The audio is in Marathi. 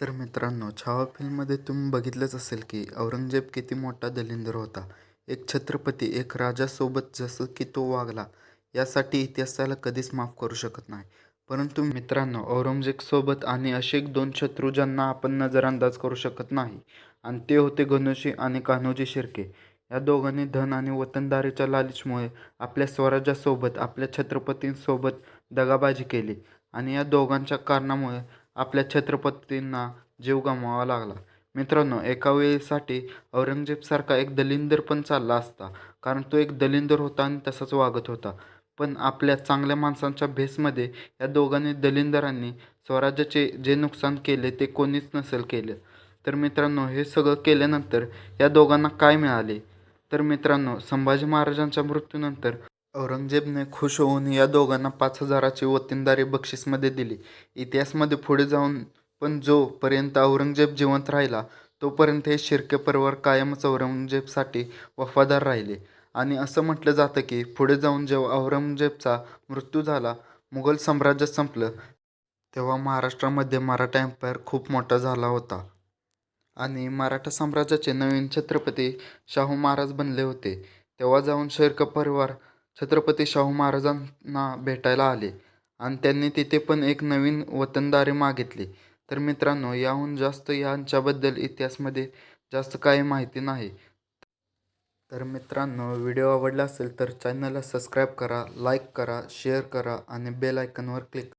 तर मित्रांनो छावा फिल्ममध्ये तुम्ही बघितलंच असेल की औरंगजेब किती मोठा दलिंदर होता. एक छत्रपती एक राजासोबत जसं की तो वागला यासाठी इतिहासाला कधीच माफ करू शकत नाही. परंतु मित्रांनो औरंगजेबसोबत आणि असे एक दोन शत्रू ज्यांना आपण नजरअंदाज करू शकत नाही आणि ते होते गणोशी आणि कान्होजी शिर्के. या दोघांनी धन आणि वतनदारीच्या लालचमुळे आपल्या स्वराज्यासोबत आपल्या छत्रपतींसोबत दगाबाजी केली. आणि या दोघांच्या कारणामुळे आपल्या छत्रपतींना जीव गमवावा लागला. मित्रांनो एका वेळेसाठी औरंगजेबसारखा एक दलिंदर पण चालला असता. कारण तो एक दलिंदर होता आणि तसाच वागत होता. पण आपल्या चांगल्या माणसांच्या भेसमध्ये या दोघांनी दलिंदरांनी स्वराज्याचे जे नुकसान केले ते कोणीच नसेल केलं. तर मित्रांनो हे सगळं केल्यानंतर या दोघांना काय मिळाले? तर मित्रांनो संभाजी महाराजांच्या मृत्यूनंतर औरंगजेबने खुश होऊन या दोघांना पाच हजाराची वतनदारी बक्षीसमध्ये दिली. इतिहासमध्ये पुढे जाऊन पण जोपर्यंत औरंगजेब जिवंत राहिला तोपर्यंत हे शिर्के परिवार कायमच औरंगजेबसाठी वफादार राहिले. आणि असं म्हटलं जातं की पुढे जाऊन जेव्हा औरंगजेबचा मृत्यू झाला मुघल साम्राज्य संपलं तेव्हा महाराष्ट्रामध्ये मराठा एम्पायर खूप मोठा झाला होता. आणि मराठा साम्राज्याचे नवीन छत्रपती शाहू महाराज बनले होते. तेव्हा जाऊन शिर्के परिवार छत्रपती शाहू महाराजांना भेटायला आले आणि त्यांनी तिथे पण एक नवीन वतनदारी मागितली. तर मित्रांनो याहून जास्त यांच्याबद्दल इतिहासमध्ये जास्त काही माहिती नाही. तर मित्रांनो व्हिडिओ आवडला असेल तर चॅनलला सबस्क्राईब करा लाईक करा शेअर करा आणि बेल आयकनवर क्लिक